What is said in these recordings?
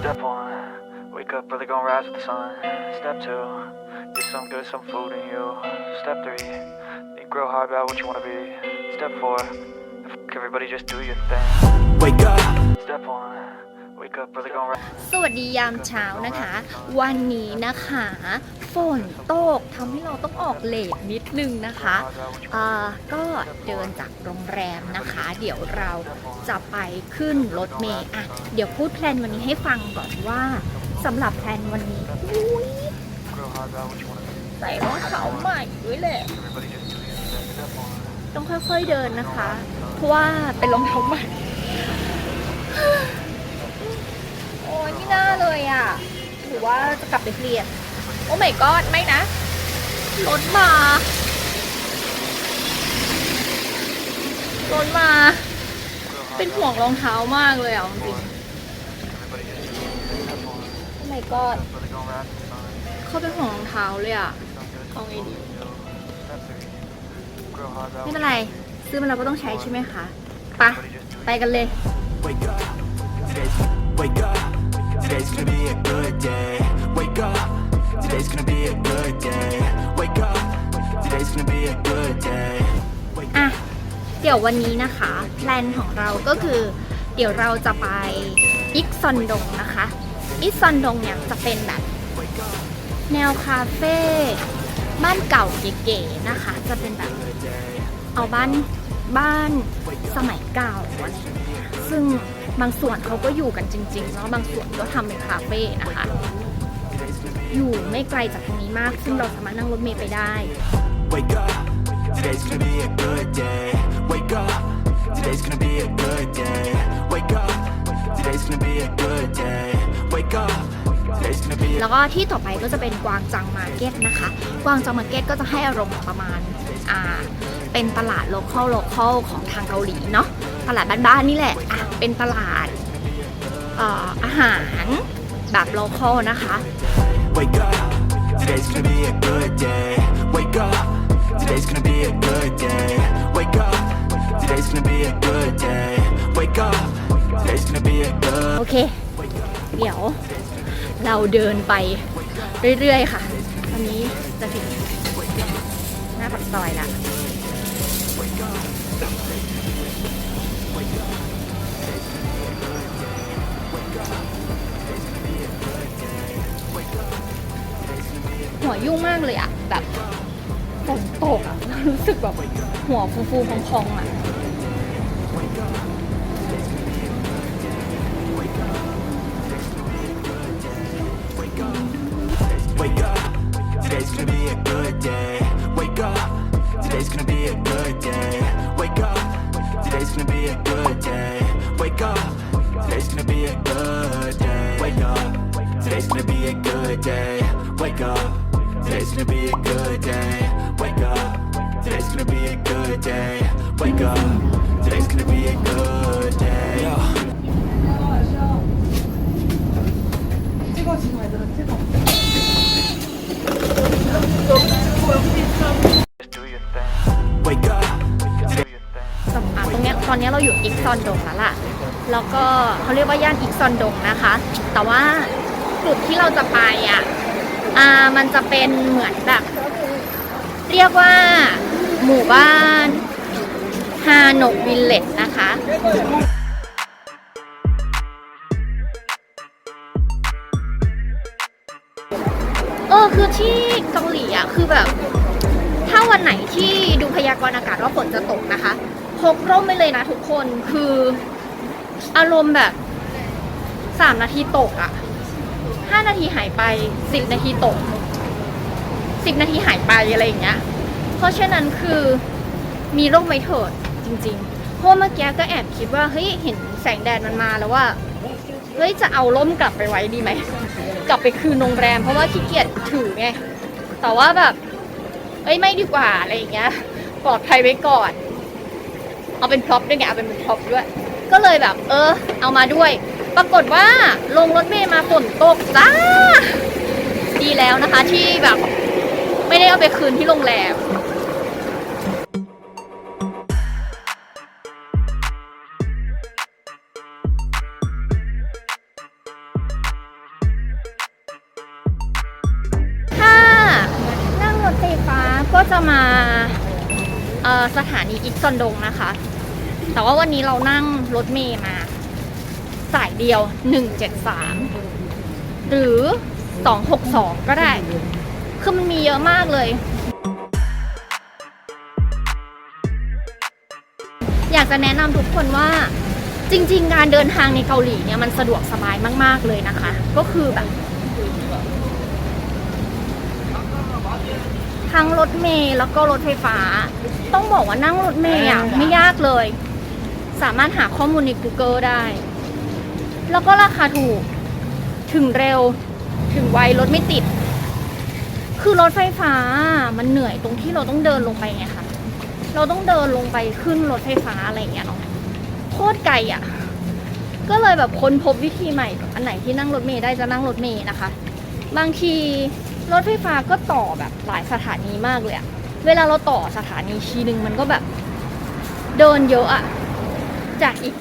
Step one, wake up early, gonna rise with the sun. Step two, get some good, some food in you. Step three, think real hard about what you wanna be. Step four, f- everybody just do your thing. Wake up, Step one, wake up early, gonna rise. สวัสดียามเช้านะคะ วันนี้นะคะฝนตกทำให้เราต้องออกเลทนิดนึงนะคะอ่าก็เดินจากโรงแรมนะคะ เดี๋ยวเราจะไปขึ้นรถเมล์อะเดี๋ยวพูดแพลนวันนี้ให้ฟังก่อนว่าสำหรับแพลนวันนี้อุ๊ย Real hard about what you wanna be. ใส่รองเท้าใหม่ด้วยแหละ Everybody just do your thing. Step one, ต้องค่อยๆเดินนะคะ เพราะว่าเป็นรองเท้าใหม่ โอ้ยไม่ น่าเลยอะหรือว่าจะกลับไปเปลี่ยน โอ้ไม่กอดไม่นะรถมารถมา เป็นห่วงรองเท้ามากเลยอะจริงโอ้ไม่กอด early, gonna rise with the sun. เขาไปห่วงรองเท้าเลยอะเอาไงดีไม่เป็นไร ซื้อมาเราก็ต้องใช้ใช่ไหมคะ ไป ไปกันเลย wake up. Today's, gonna be a good day. Wake up. Today's gonna be a good day. Wake up. Today's gonna be a good day. อะ เดี๋ยววันนี้นะคะแพลนของเราก็คือ เดี๋ยวเราจะไปอิกซอนดงนะคะอิกซอนดงเนี่ยจะเป็นแบบ แนวคาเฟ่บ้านเก่าเก๋ๆนะคะ จะเป็นแบบเอาบ้านบ้านสมัยเก่า ซึ่ง บางส่วนเขาก็อยู่กันจริงๆเนาะบางส่วนก็ทำเป็นคาเฟ่นะคะ อยู่ไม่ไกลจากตรงนี้มาก ซึ่งเราสามารถนั่งรถเมล์ไปได้ Wake up. Today's gonna be a good day. Wake up. Today's gonna be a good day. Wake up. Today's gonna be a good day. Wake up. Today's gonna be a แล้วก็ที่ต่อไปก็จะเป็นกวางจังมาร์เก็ตนะคะ กวางจังมาร์เก็ตก็จะให้อารมณ์ประมาณ อ่า เป็นตลาดโลคอลโลคอลของทางเกาหลีเนาะ ตลาดบ้านๆนี่แหละอะเป็นตลาดเอ่ออาหารแบบโลคอลนะคะ Wake up, today's gonna be a good day. Wake up, today's gonna be a good day. Wake up, today's gonna be a good day. Wake up, today's gonna be a good โอเค เดี๋ยวเราเดินไปเรื่อยๆค่ะ ตอนนี้จะถึงหน้าปากซอยละ ยุ่งมากเลยอะแบบฝนตกอะรู้สึกแบบหัวฟูๆพองๆอะ Wake up, today's gonna be a good day. Wake up, today's gonna be a good day. Wake up, today's gonna be a good day. Wake up, Today- สำอะตรงเนี้ยตอนเนี้ยเราอยู่อิกซอนดงแล้วล่ะ แล้วก็เขาเรียกว่าย่านอิกซอนดงนะคะ แต่ว่าจุดที่เราจะไปอะ อ่ามันจะเป็นเหมือนแบบ เรียกว่าหมู่บ้านฮานกวิลเลจนะคะเออคือที่เกาหลีอะคือแบบ ถ้าวันไหนที่ดูพยากรณ์อากาศว่าฝนจะตกนะคะพกร่มไปเลยนะทุกคนคืออารมณ์แบบสามนาทีตกอะ่ะ ห้านาทีหายไปสิบนาทีตกสิบนาทีหายไปอะไรอย่างเงี้ย เพราะฉะนั้นคือมีโร่มไว้เถิดจริงๆ เพราะเมื่อกี้ก็แอบคิดว่าเฮ้ยเห็นแสงแดดมันมาแล้วว่าเฮ้ยจะเอาร่มกลับไปไว้ดีไหม กลับไปคืนโรงแรม เพราะว่าขี้เกียจถือไง แต่ว่าแบบเอ้ยไม่ดีกว่าอะไรอย่างเงี้ยปลอดภัยไว้ก่อน เอาเป็นพร็อพด้วยไงเอาเป็นพร็อพด้วย ก็เลยแบบ เออ เอามาด้วย ปรากฏว่าลงรถเมย์มาฝนตกจ้า ดีแล้วนะคะที่แบบไม่ได้เอาไปคืนที่โรงแรมไฟฟ้าก็จะมาสถานีอิกซอนดงนะคะ แต่ว่าวันนี้เรานั่งรถเมย์มา สายเดียว 173 หรือ 262 ก็ได้ คือมันมีเยอะมากเลย อยากจะแนะนำทุกคนว่าจริง ๆ การเดินทางในเกาหลีเนี่ยมันสะดวกสบายมาก ๆ เลยนะคะ ก็คือแบบทั้งรถเมล์แล้วก็รถไฟฟ้า ต้องบอกว่านั่งรถเมล์อะ ไม่ยากเลย สามารถหาข้อมูลใน Google ได้ แล้วก็ราคาถูก ถึงเร็ว ถึงไว รถไม่ติด คือรถไฟฟ้ามันเหนื่อยตรงที่เราต้องเดินลงไปไงคะเราต้องเดินลงไปขึ้นรถไฟฟ้าอะไรอย่างเงี้ยเนาะโคตรไกลอะ ก็เลยแบบค้นพบวิธีใหม่ อันไหนที่นั่งรถเมล์ได้จะนั่งรถเมล์นะคะ บางทีรถไฟฟ้าก็ต่อแบบหลายสถานีมากเลยอะเวลาเราต่อสถานีทีนึงมันก็แบบ เดินเยอะอะจากอีก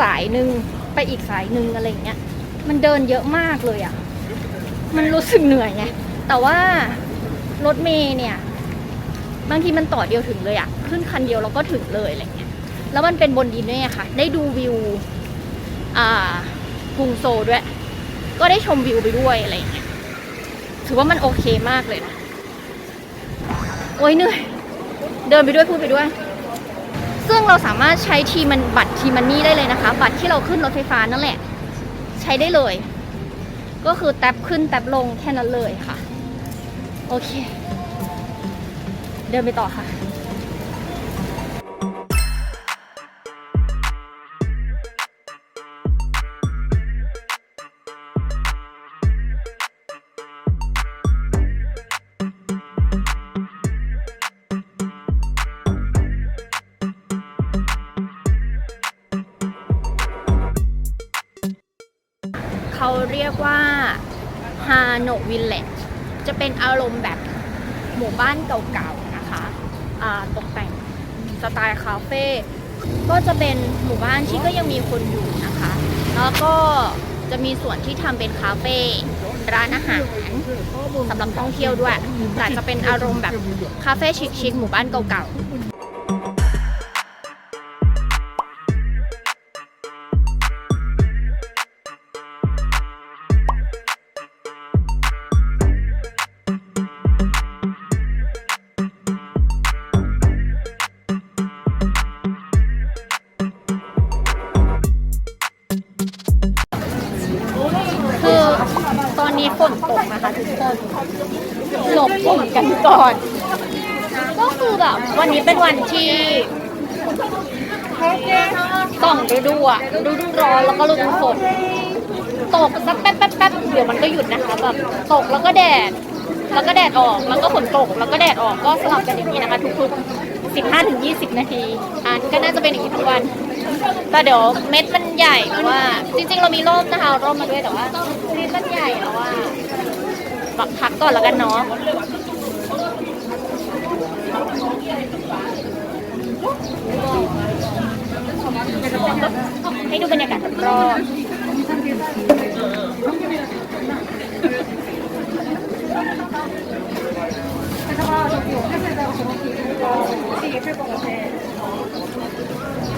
สายหนึ่ง ไปอีกสายหนึ่งอะไรอย่างเงี้ย มันเดินเยอะมากเลยอะมันรู้สึกเหนื่อยไง แต่ว่ารถเมย์เนี่ย บางทีมันต่อเดียวถึงเลยอะขึ้นคันเดียวเราก็ถึงเลยอะไรเงี้ย แล้วมันเป็นบนดินด้วยไงค่ะ ได้ดูวิว อ่ากรุงโซลด้วย ก็ได้ชมวิวไปด้วยอะไรอย่างเงี้ย ถือว่ามันโอเคมากเลยนะ โอ้ยเหนื่อย เดินไปด้วยพูดไปด้วย ซึ่งเราสามารถใช้ทีมันบัตรทีมันนี่ได้เลยนะคะ บัตรที่เราขึ้นรถไฟฟ้านั่นแหละ ใช้ได้เลย ก็คือแท็บขึ้นแท็บลงแค่นั้นเลยค่ะ โอเค เดินไปต่อค่ะ เรียกว่าฮาโนวิลเลจจะเป็นอารมณ์แบบหมู่บ้านเก่าๆนะคะตกแต่งสไตล์คาเฟ่ก็จะเป็นหมู่บ้านที่ก็ยังมีคนอยู่นะคะ แล้วก็จะมีส่วนที่ทำเป็นคาเฟ่ร้านอาหารสำหรับท่องเที่ยวด้วยแต่จะเป็นอารมณ์แบบคาเฟ่ชิคๆหมู่บ้านเก่า ตอนนี้ฝนตกนะคะทุกคนหลบฝนกันก่อน ก็คือแบบวันนี้เป็นวันที่สองฤดูอะฤดูร้อนแล้วก็ฤดูฝนตกสักแป๊บแป๊บแป๊บเดี๋ยวมันก็หยุดนะคะแบบตกแล้วก็แดด แล้วก็แดดออกแล้วก็ฝนตก แล้วก็แดดออกก็สลับกันอย่างนี้นะคะ ทุกๆ15ถึง20นาทีอันก็น่าจะเป็นอย่างนี้ทุกวันแต่เดี๋ยวเม็ดมันใหญ่แล้วว่า จริงๆ เรามีร่มนะคะเอาร่มมาด้วยแต่ว่าเม็ดมันใหญ่แล้วว่าบักพักก่อนแล้วกันเนาะให้ดูบรรยากาศรอบๆ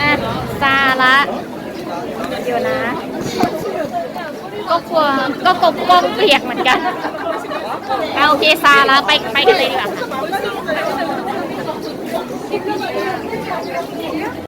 อะซาละ เดียวนะ ก็กลัวก็กบกล้องเปียกเหมือนกันเอาโอเคซาละไปไปกันเลยดีกว่าค่ะ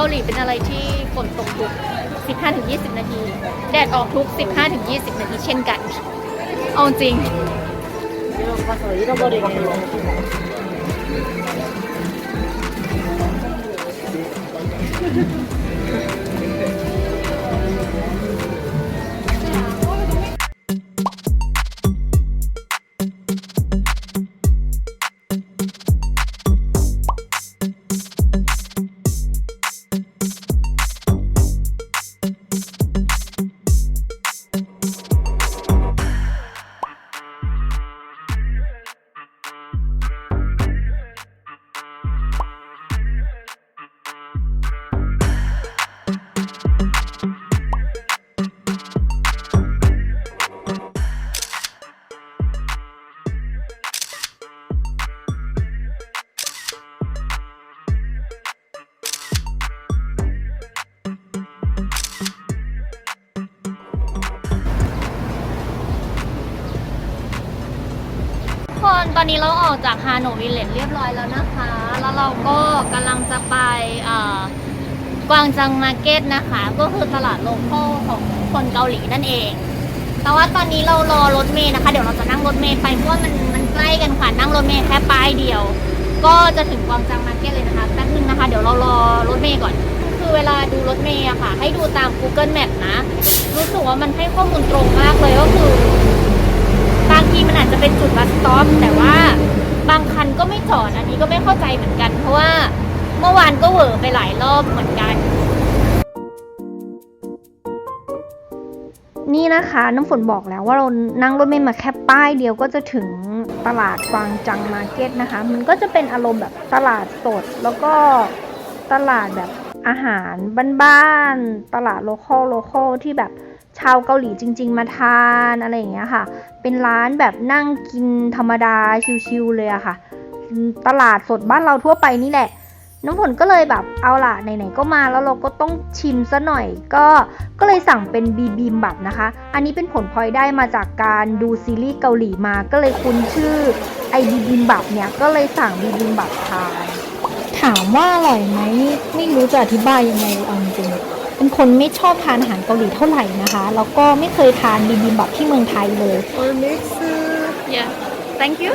เกาหลีเป็นอะไรที่ฝนตกทุก 15-20 นาที แดดออกทุก 15-20 นาทีเช่นกัน เอาจริง어 ออกจากฮานวิลเลจเรียบร้อยแล้วนะคะ แล้วเราก็กำลังจะไปกวางจังมาร์เก็ตนะคะ ก็คือตลาดโลคอลของคนเกาหลีนั่นเอง แต่ว่าตอนนี้เรารอรถเมย์นะคะ เดี๋ยวเราจะนั่งรถเมย์ไปเพราะว่ามันมันใกล้กันค่ะนั่งรถเมย์แค่ป้ายเดียว ก็จะถึงกวางจังมาร์เก็ตเลยนะคะแป๊บนึงนะคะ เดี๋ยวเรารอรถเมย์ก่อน คือเวลาดูรถเมย์อะค่ะ ให้ดูตาม Google Map นะ รู้สึกว่ามันให้ข้อมูลตรงมากเลยก็คือบางทีมันอาจจะเป็นจุดบัสสต็อปแต่ว่า บางคันก็ไม่จอดอันนี้ก็ไม่เข้าใจเหมือนกัน เพราะว่าเมื่อวานก็เหวอไปหลายรอบเหมือนกัน นี่นะคะน้ำฝนบอกแล้วว่าเรานั่งรถเมล์มาแค่ป้ายเดียวก็จะถึงตลาดกวางจังมาร์เก็ตนะคะ มันก็จะเป็นอารมณ์แบบตลาดสด แล้วก็ตลาดแบบอาหารบ้านๆตลาดโลคอลโลคอลที่แบบ ชาวเกาหลีจริง ๆ มาทานอะไรอย่างเงี้ยค่ะ เป็นร้านแบบนั่งกินธรรมดาชิวๆเลยอะค่ะ ตลาดสดบ้านเราทั่วไปนี่แหละ น้ำฝนก็เลยแบบเอาล่ะไหนๆก็มาแล้วเราก็ต้องชิมซะหน่อย ก็ก็เลยสั่งเป็นบีบีมบับนะคะ อันนี้เป็นผลพลอยได้มาจากการดูซีรีส์เกาหลีมาก็เลยคุ้นชื่อไอบีบีมบับเนี่ยก็เลยสั่งบีบีมบับทานถามว่าอร่อยไหมไม่รู้จะอธิบายยังไงเอาจริง เป็นคนไม่ชอบทานอาหารเกาหลีเท่าไหร่นะคะแล้วก็ไม่เคยทานบีบิมบับที่เมืองไทยเลย Or mix. yeah thank you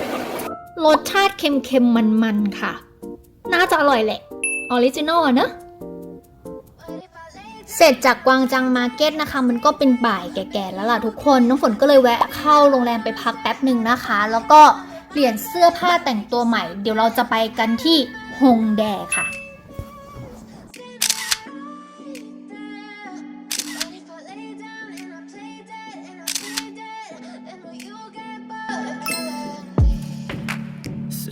รสชาติเค็มๆมันๆค่ะ น่าจะอร่อยแหละออริจินอลอะเนอะเสร็จจากกวางจังมาร์เก็ตนะคะ มันก็เป็นบ่ายแก่ๆแล้วล่ะทุกคนน้องฝนก็เลยแวะเข้าโรงแรมไปพักแป๊บหนึ่งนะคะ แล้วก็เปลี่ยนเสื้อผ้าแต่งตัวใหม่ เดี๋ยวเราจะไปกันที่ฮงแดค่ะ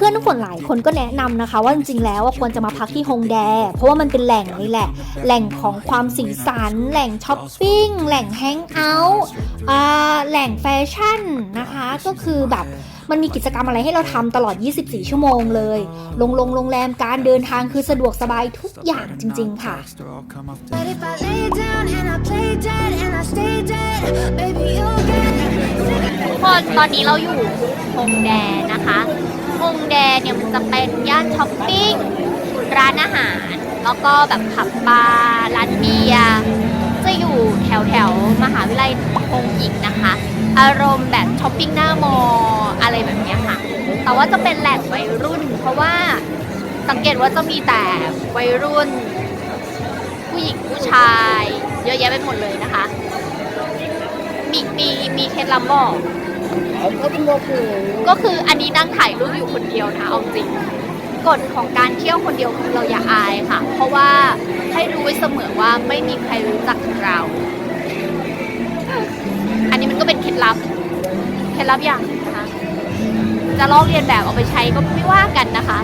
เพื่อนน้ำฝนหลายคนก็แนะนำนะคะ ว่าจริงๆแล้วว่าควรจะมาพักที่ฮงแด เพราะว่ามันเป็นแหล่งนี่แหละ แหล่งของความสีสัน แหล่งช้อปปิ้ง แหล่งแฮงเอาท์อ่าแหล่งแฟชั่นนะคะ ก็คือแบบมันมีกิจกรรมอะไรให้เราทำตลอด 24 ชั่วโมงเลย ลงลงโรงแรมการเดินทางคือสะดวกสบายทุกอย่างจริง ๆ ค่ะ What if I lay down and I play dead and I stay dead? Baby, you'll get ทุกคนตอนนี้เราอยู่ฮงแดนะคะ ฮงแดเนี่ยมันจะเป็นย่านช้อปปิ้ง ร้านอาหาร แล้วก็แบบผับบาร์ร้านเบียร์จะอยู่แถวแถวมหาวิทยาลัยฮงหญิงนะคะ อารมณ์แบบช้อปปิ้งหน้ามออะไรแบบนี้ค่ะ แต่ว่าจะเป็นแหล่งวัยรุ่น เพราะว่าสังเกตว่าจะมีแต่วัยรุ่น ผู้หญิงผู้ชาย เยอะแยะไปหมดเลยนะคะ มีมีมีเคล็ดลับบอก ก็คืออันนี้นั่งถ่ายรูปอยู่คนเดียวนะเอาจริงกฎของการเที่ยวคนเดียวคือเราอย่าอายค่ะ เพราะว่าให้รู้ไว้เสมอว่าไม่มีใครรู้จักเรา อันนี้มันก็เป็นเคล็ดลับ เคล็ดลับอย่างหนึ่งนะคะ จะลอกเรียนแบบเอาไปใช้ก็ไม่ว่ากันนะคะ